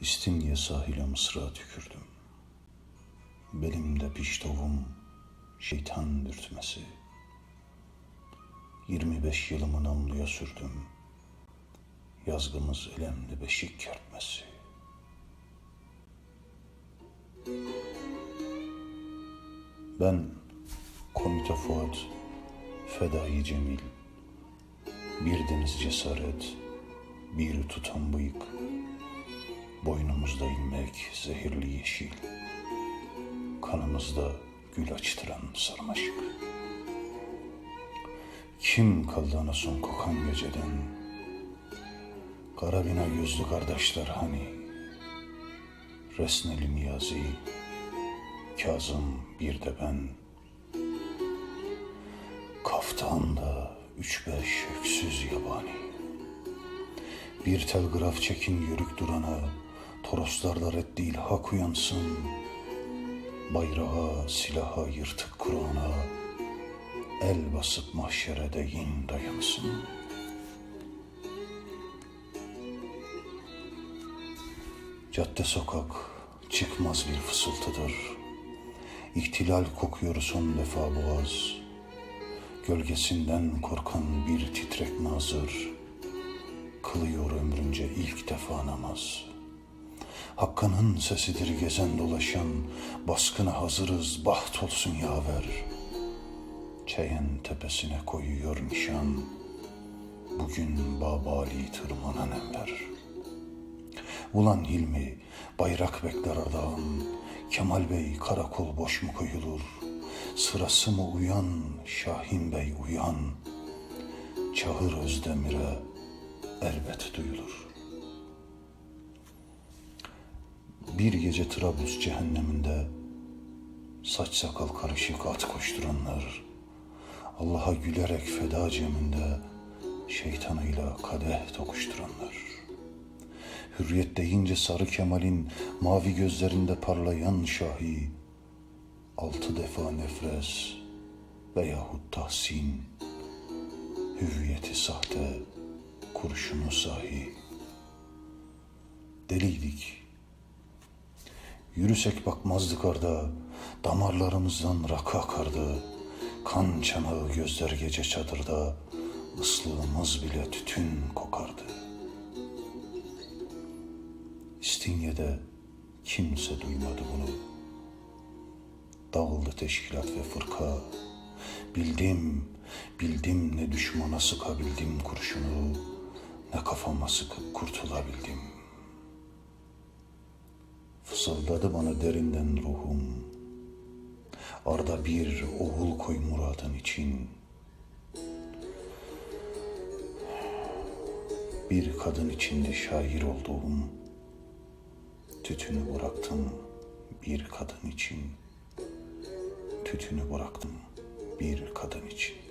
İstinye sahile mısra tükürdüm. Belimde piştovum şeytan dürtmesi. 25 yılımı namluya sürdüm. Yazgımız elemli beşik kertmesi. Ben Komite Fuat, Fedai Cemil, bir deniz cesaret, bir tutan bıyık, boynumuzda ilmek zehirli yeşil, kanımızda gül açtıran sarmaşık. Kim kaldı ana son kokan geceden? Karabina gözlü kardeşler hani? Resneli Niyazi, Kazım bir de ben. Kaftanda üç beş öksüz yabani. Bir telgraf çekin yörük durana, Toroslarda reddi hak uyansın. Bayrağa, silaha, yırtık Kur'an'a, El basıp mahşerede yin dayansın. Cadde sokak çıkmaz bir fısıltıdır. İhtilal kokuyor son defa boğaz. Gölgesinden korkan bir titrek nazır. Kılıyor ömrünce ilk defa namaz. Hakkının sesidir gezen dolaşan, baskına hazırız baht olsun yaver. Çeyen tepesine koyuyor nişan, bugün babali tırmanan enver. Ulan Hilmi, bayrak bekler ardağın, Kemal Bey karakol boş mu koyulur? Sırası mı uyan, Şahin Bey uyan, Çağır Özdemir'e elbet duyulur. Bir gece Trablus cehenneminde saç sakal karışık at koşturanlar, Allah'a gülerek feda ceminde şeytanıyla kadeh tokuşturanlar. Hürriyet deyince sarı Kemal'in mavi gözlerinde parlayan şahi, altı defa nefres veyahut tahsin, hüviyeti sahte, kurşunu sahi. Deliydik. Yürüsek bakmazdık arda, damarlarımızdan rakı akardı. Kan çanağı gözler gece çadırda, ıslığımız bile tütün kokardı. İstinye'de kimse duymadı bunu. Dağıldı teşkilat ve fırka. Bildim, bildim ne düşmana sıkabildim kurşunu, ne kafama sıkıp kurtulabildim. Fısıldadı bana derinden ruhum. Arda bir oğul koy muradın için. Bir kadın içinde şair olduğum. Tütünü bıraktım bir kadın için. Tütünü bıraktım bir kadın için.